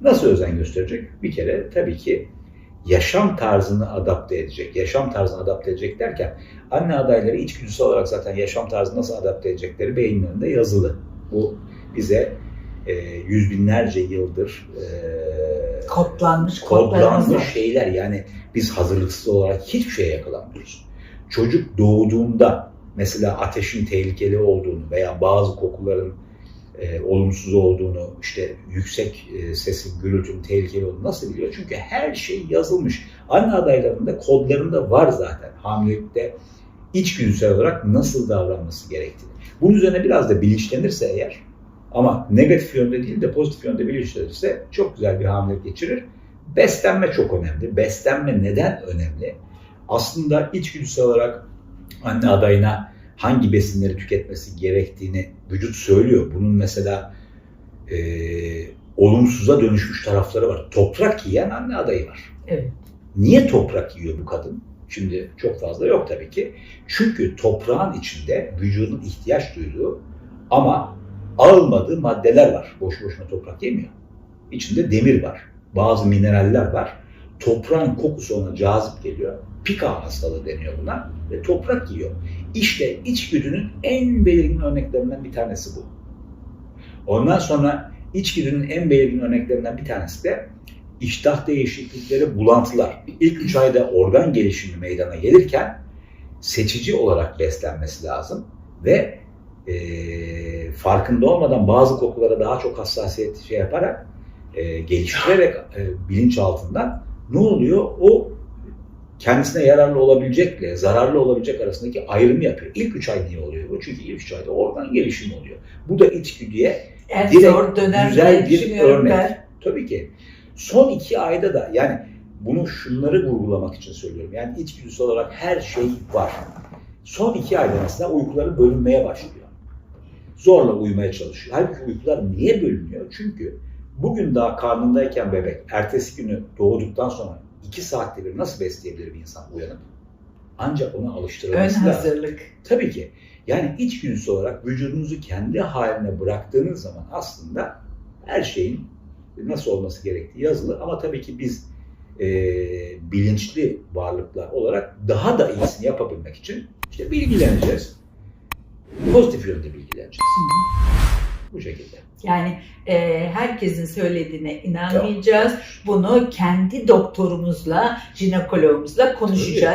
Nasıl özen gösterecek? Bir kere tabii ki yaşam tarzını adapte edecek. Yaşam tarzını adapte edecek derken anne adayları içgüdüsel olarak zaten yaşam tarzını nasıl adapte edecekleri beyinlerinde yazılı. Bu bize e, yüz binlerce yıldır e, Kodlanmış kodlanmış şeyler yani biz hazırlıksız olarak hiçbir şeye yakalanmıyoruz. Çocuk doğduğunda mesela ateşin tehlikeli olduğunu veya bazı kokuların e, olumsuz olduğunu, işte yüksek e, sesin, gürültünün tehlikeli olduğunu nasıl biliyor? Çünkü her şey yazılmış. Anne adaylarında kodlarında var zaten hamilelikte içgüdüsel olarak nasıl davranması gerektiğini. Bunun üzerine biraz da bilinçlenirse eğer ama negatif yönde değil de pozitif yönde bilinçlenirse çok güzel bir hamilelik geçirir. Beslenme çok önemli. Beslenme neden önemli? Aslında içgüdüsel olarak anne adayına hangi besinleri tüketmesi gerektiğini vücut söylüyor. Bunun mesela e, olumsuza dönüşmüş tarafları var. Toprak yiyen anne adayı var. Evet. Niye toprak yiyor bu kadın? Şimdi çok fazla yok tabii ki. Çünkü toprağın içinde vücudun ihtiyaç duyduğu ama almadığı maddeler var. Boş boşuna toprak yemiyor. İçinde demir var. Bazı mineraller var. Toprağın kokusu ona cazip geliyor. Pika hastalığı deniyor buna ve toprak yiyor. İşte içgüdünün en belirgin örneklerinden bir tanesi bu. Ondan sonra içgüdünün en belirgin örneklerinden bir tanesi de iştah değişiklikleri, bulantılar. İlk üç ayda organ gelişimi meydana gelirken seçici olarak beslenmesi lazım ve e, farkında olmadan bazı kokulara daha çok hassasiyet şey yaparak e, geliştirerek e, bilinç altından ne oluyor? O kendisine yararlı olabilecekle zararlı olabilecek arasındaki ayrımı yapıyor. İlk üç ay niye oluyor bu? Çünkü ilk üç ayda organ gelişimi oluyor. Bu da içgüdüye En Direkt zor dönem güzel bir örnek. ben. Tabii ki. Son iki ayda da yani bunu şunları vurgulamak için söylüyorum. Yani içgüdüsel olarak her şey var. Son iki ayda mesela uykuları bölünmeye başlıyor. Zorla uyumaya çalışıyor. Halbuki uykular niye bölünüyor? Çünkü bugün daha karnındayken bebek, ertesi günü doğduktan sonra iki saatte bir nasıl besleyebilir bir insan uyanıp? Ancak ona Ön alıştırılması lazım. hazırlık. Tabii ki. Yani içgüdüsel olarak vücudunuzu kendi haline bıraktığınız zaman aslında her şeyin nasıl olması gerektiği yazılı. Ama tabii ki biz e, bilinçli varlıklar olarak daha da iyisini yapabilmek için işte bilgileneceğiz. Pozitif yönde bilgileneceğiz. Bu şekilde. Yani e, herkesin söylediğine inanmayacağız. Bunu kendi doktorumuzla, jinekologumuzla konuşacağız.